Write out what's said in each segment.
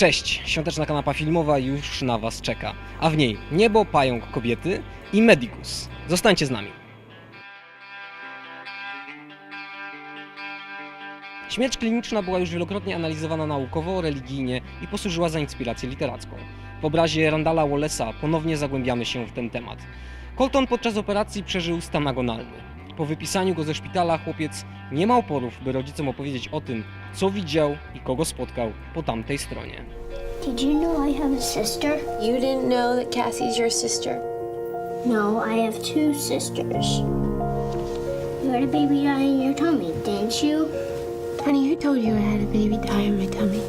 Cześć, świąteczna kanapa filmowa już na Was czeka, a w niej niebo, pająk, kobiety i Medicus. Zostańcie z nami. Śmierć kliniczna była już wielokrotnie analizowana naukowo, religijnie i posłużyła za inspirację literacką. W obrazie Randala Wallace'a ponownie zagłębiamy się w ten temat. Colton podczas operacji przeżył stan agonalny. Po wypisaniu go ze szpitala chłopiec nie ma oporów, by rodzicom opowiedzieć o tym, co widział i kogo spotkał po tamtej stronie. Did you know I have a sister? You didn't know that Cassie's your sister. No, I have two sisters. You had a baby die in your tummy, didn't you? Honey, who told you I had a baby die in my tummy?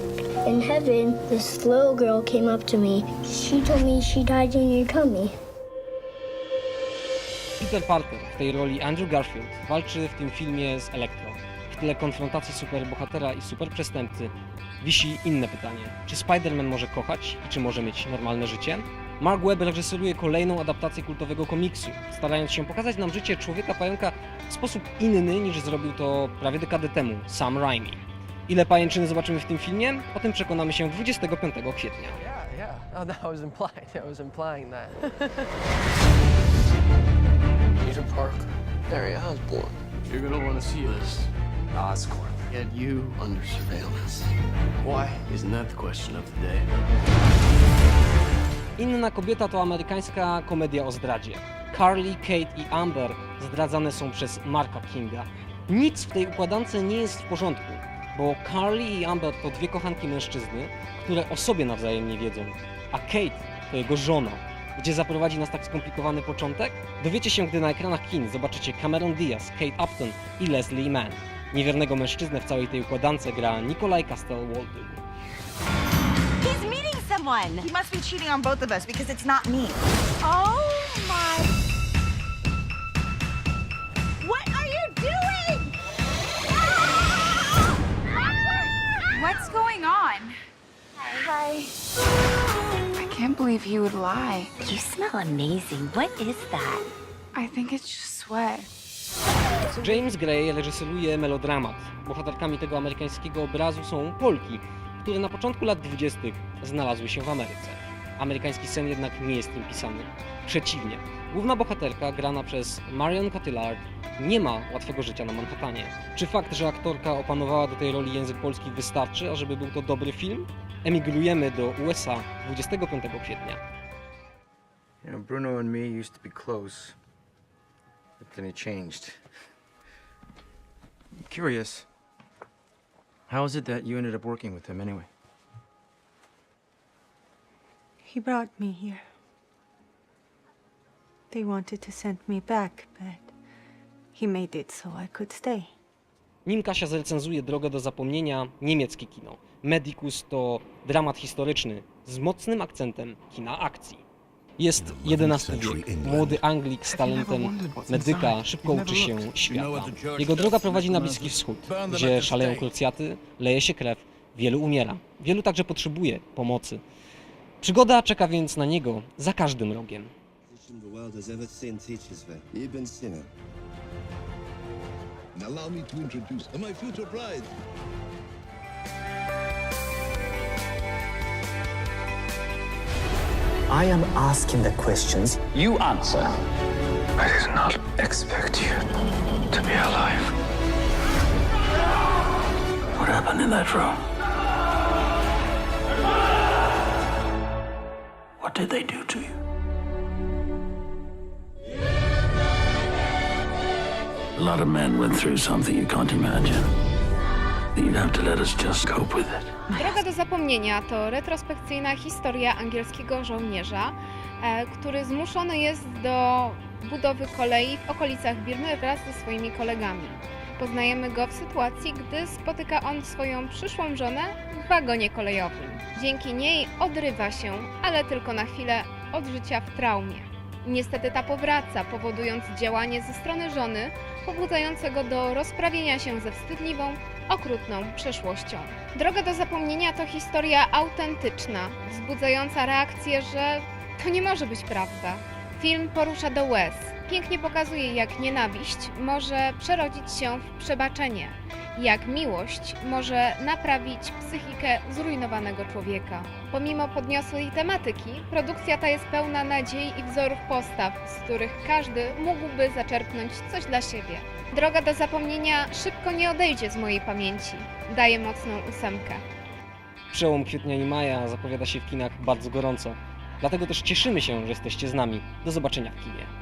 In heaven, this little girl came up to me. She told me she died in your tummy. Peter Parker w tej roli Andrew Garfield walczy w tym filmie z Elektro. W tle konfrontacji superbohatera i superprzestępcy wisi inne pytanie. Czy Spider-Man może kochać i czy może mieć normalne życie? Mark Webb reżyseruje kolejną adaptację kultowego komiksu, starając się pokazać nam życie człowieka pająka w sposób inny niż zrobił to prawie dekadę temu Sam Raimi. Ile pajęczyny zobaczymy w tym filmie? O tym przekonamy się 25 kwietnia. Yeah, yeah. Oh, I was implying. I was implying that. Peter Parker, Harry Osborn. You're gonna want to see this. Oscorp. Get you under surveillance. Why? Isn't that the question of the day? Inna kobieta to amerykańska komedia o zdradzie. Carly, Kate i Amber zdradzane są przez Marka Kinga. Nic w tej układance nie jest w porządku, bo Carly i Amber to dwie kochanki mężczyzny, które o sobie nawzajem nie wiedzą, a Kate to jego żona. Gdzie zaprowadzi nas tak skomplikowany początek? Dowiecie się, gdy na ekranach kin zobaczycie Cameron Diaz, Kate Upton i Leslie Mann. Niewiernego mężczyznę w całej tej układance gra Nikolaj Castel-Waldau. He's meeting someone. He must be cheating on both of us because it's not me. Oh my. Can't believe he would lie. You smell amazing. What is that? I think it's just sweat. James Gray reżyseruje melodramat. Bohaterkami tego amerykańskiego obrazu są Polki, które na początku lat 20. znalazły się w Ameryce. Amerykański sen jednak nie jest im pisany. Przeciwnie, główna bohaterka, grana przez Marion Cotillard, nie ma łatwego życia na Manhattanie. Czy fakt, że aktorka opanowała do tej roli język polski wystarczy, ażeby był to dobry film? Emigrujemy do USA 25 kwietnia. You know, Bruno and me used to be close, but then he changed. I'm curious, how is it that you ended up working with him anyway? He brought me here. They wanted to send me back, but he made it so I could stay. Nim Kasia zrecenzuje Drogę do zapomnienia, niemieckie kino. Medicus to dramat historyczny z mocnym akcentem kina akcji. Jest XI wiek. Młody Anglik z talentem medyka szybko uczy się świata. Jego droga prowadzi na Bliski Wschód, gdzie szaleją krucjaty, leje się krew, wielu umiera. Wielu także potrzebuje pomocy. Przygoda czeka więc na niego za każdym rogiem. And allow me to introduce my future bride. I am asking the questions. You answer. I did not expect you to be alive. What happened in that room? What did they do to you? A lot of men went through something you can't imagine. Droga do zapomnienia to retrospekcyjna historia angielskiego żołnierza, e, który zmuszony jest do budowy kolei w okolicach Birmy wraz ze swoimi kolegami. Poznajemy go w sytuacji, gdy spotyka on swoją przyszłą żonę w wagonie kolejowym. Dzięki niej odrywa się, ale tylko na chwilę, od życia w traumie. Niestety ta powraca, powodując działanie ze strony żony, pobudzającego do rozprawienia się ze wstydliwą, okrutną przeszłością. Droga do zapomnienia to historia autentyczna, wzbudzająca reakcję, że to nie może być prawda. Film porusza do łez. Pięknie pokazuje, jak nienawiść może przerodzić się w przebaczenie, jak miłość może naprawić psychikę zrujnowanego człowieka. Pomimo podniosłej tematyki, produkcja ta jest pełna nadziei i wzorów postaw, z których każdy mógłby zaczerpnąć coś dla siebie. Droga do zapomnienia szybko nie odejdzie z mojej pamięci. Daję mocną ósemkę. Przełom kwietnia i maja zapowiada się w kinach bardzo gorąco. Dlatego też cieszymy się, że jesteście z nami. Do zobaczenia w kinie.